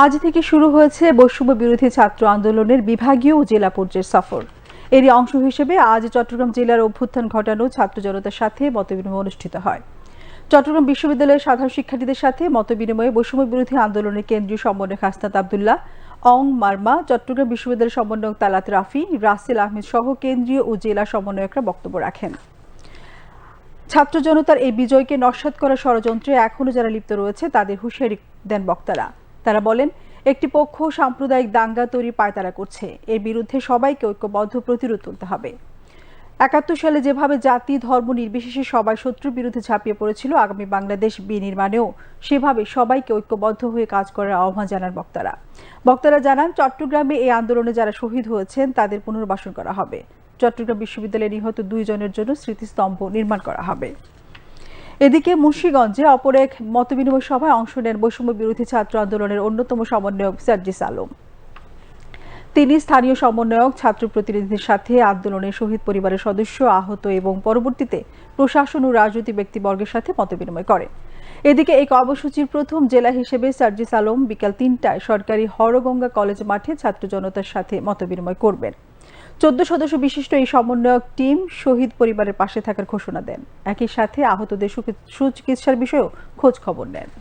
আজ থেকে শুরু হয়েছে বৈষম্য বিরোধী ছাত্র আন্দোলনের বিভাগীয় ও জেলা পর্যায়ের সফর। এরই অংশ হিসেবে আজ চট্টগ্রাম জেলার অভ্যুত্থান ঘটানো ছাত্র জনতার সাথে মতবিনিময় অনুষ্ঠিত হয়। চট্টগ্রাম বিশ্ববিদ্যালয়ের সাধারণ শিক্ষার্থীদের সাথে মতবিনিময়ে বৈষম্য বিরোধী আন্দোলনের কেন্দ্রীয় সমন্বয়ক হাসনাত আবদুল্লাহ, অং মার্মা, চট্টগ্রাম বিশ্ববিদ্যালয়ের সমন্বয়ক তালাত রাফি, রাসেল আহমেদ সহ কেন্দ্রীয় ও জেলা সমন্বয়করা বক্তব্য রাখেন। ছাত্র জনতার এই বিজয়কে নস্বাত করা ষড়যন্ত্রে এখনও যারা লিপ্ত রয়েছে, তাদের হুঁশিয়ারি দেন বক্তারা। তারা বলেন, একটি পক্ষ সাম্প্রদায়িক দাঙ্গা তৈরি পায়তারা করছে। এর বিরুদ্ধে সবাইকে ঐক্যবদ্ধ প্রতিরোধ তুলতে হবে। একাত্তর সালে যেভাবে জাতি, ধর্ম নির্বিশেষে সবাই শত্রুর বিরুদ্ধে ঝাঁপিয়ে পড়েছিল, আগামী বাংলাদেশ বিনির্মাণেও সেভাবে সবাইকে ঐক্যবদ্ধ হয়ে কাজ করার আহ্বান জানান বক্তারা। বক্তারা জানান, চট্টগ্রামে এই আন্দোলনে যারা শহীদ হয়েছেন, তাদের পুনর্বাসন করা হবে। চট্টগ্রাম বিশ্ববিদ্যালয়ে নিহত দুইজনের জন্য স্মৃতিস্তম্ভ নির্মাণ করা হবে। এদিকে মুন্সীগঞ্জে অপর এক মতবিনিময় সভায় অংশ নেন বৈষম্য বিরোধী ছাত্র আন্দোলনের অন্যতম সমন্বয়ক সার্জিস আলম। তিনি স্থানীয় সমন্বয়ক, ছাত্র প্রতিনিধিদের সাথে আন্দোলনের শহীদ পরিবারের সদস্য আহত এবং পরবর্তীতে প্রশাসন ও রাজনৈতিক ব্যক্তিবর্গের সাথে মতবিনিময় করেন এদিকে এই কর্মসূচির প্রথম জেলা হিসেবে সার্জিস আলম বিকাল তিনটায় সরকারি হরগঙ্গা কলেজ মাঠে ছাত্র জনতার সাথে মতবিনিময় করবেন। চোদ্দ সদস্য বিশিষ্ট এই সমন্বয়ক টিম শহীদ পরিবারের পাশে থাকার ঘোষণা দেন। একই সাথে আহতদের সুচিকিৎসার বিষয়েও খোঁজ খবর নেন।